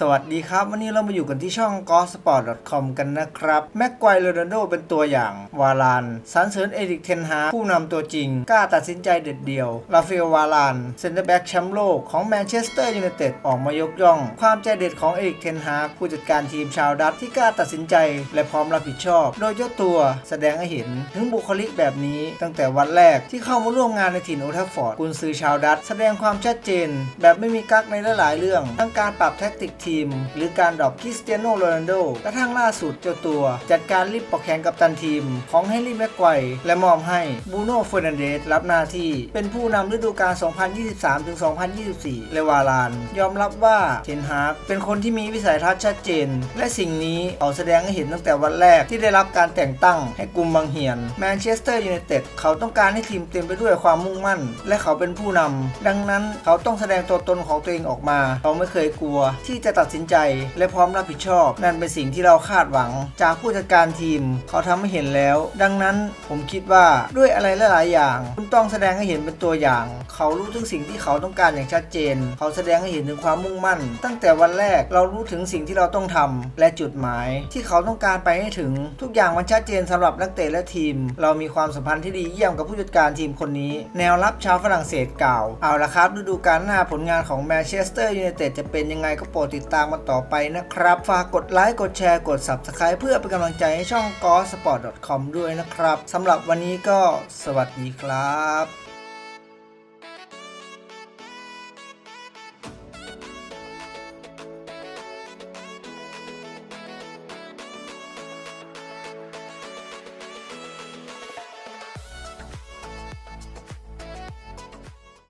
สวัสดีครับ วันนี้เรามาอยู่กันที่ช่อง g o s p o r t c o m กันนะครับ แม็กไกวโรนัลโดเป็นตัวอย่าง วาลานสรรเสริญเอริกเทนฮาผู้นำตัวจริง กล้าตัดสินใจเด็ดเดี่ยว ราฟาเอลวาลานเซนเตอร์แบ็กแชมป์โลกของแมนเชสเตอร์ยูไนเต็ดออกมายกย่อง ความใจเด็ดของเอริกเทนฮาผู้จัดการทีมชาวดัตที่กล้าตัดสินใจ และพร้อมรับผิดชอบ โดยเจ้าตัวแสดงให้เห็นถึงบุคลิกแบบนี้ ตั้งแต่วันแรกที่เข้ามาร่วมงานในถิ่นโอทัฟฟอร์ดกุนซือชาวดัตแสดงความชัดเจน แบบไม่มีกักในหลายๆเรื่องทั้งการปรับแท็กติกทีม หรือการดรอปคริสเตียโนโรนัลโดกระทั่งล่าสุดเจ้าตัว จัดการรีบปอกแขนกับตันทีม ของเฮนรี่แม็กไกวและมอบให้บูโน่เฟอร์นันเดสรับหน้าที่ เป็นผู้นำฤดูกาล 2023-2024แลวาลาน ยอมรับว่าเทนฮากเป็นคนที่มีวิสัยทัศน์ชัดเจน และสิ่งนี้เขาแสดงให้เห็นตั้งแต่วันแรกที่ได้รับการแต่งตั้งให้กลุ่มบางเหียนแมนเชสเตอร์ยูไนเต็ดเขาต้องการให้ทีมเต็มไปด้วยความมุ่งมั่น และเขาเป็นผู้นำดังนั้นเขาต้องแสดงตัวตนของตัวเองออกมา เขาไม่เคยกลัวที่จะตัดสินใจ และพร้อมรับผิดชอบ นั่นเป็นสิ่งที่เราคาดหวัง จากผู้จัดการทีมเขาทำให้เห็นแล้ว ดังนั้นผมคิดว่าด้วยอะไรหลายๆอย่าง คุณต้องแสดงให้เห็นเป็นตัวอย่าง เขารู้ถึงสิ่งที่เขาต้องการอย่างชัดเจน เขาแสดงให้เห็นถึงความมุ่งมั่น ตั้งแต่วันแรกเรารู้ถึงสิ่งที่เราต้องทำและจุดหมาย ที่เขาต้องการไปให้ถึง ทุกอย่างมันชัดเจนสำหรับนักเตะและทีม เรามีความสัมพันธ์ที่ดีเยี่ยมกับผู้จัดการทีมคนนี้ แนวรับชาวฝรั่งเศสกล่าวเอาละครับฤดูกาลหน้าผลงานของแมนเชสเตอร์ยูไนเต็ดจะเป็นยังไงก็โปรดติดตามมาต่อไปนะครับ ฝากกดไลค์กดแชร์กด Subscribe เพื่อเป็นกำลังใจให้ช่อง g o s p o r t c o m ด้วยนะครับสำหรับวันนี้ก็สวัสดีครับ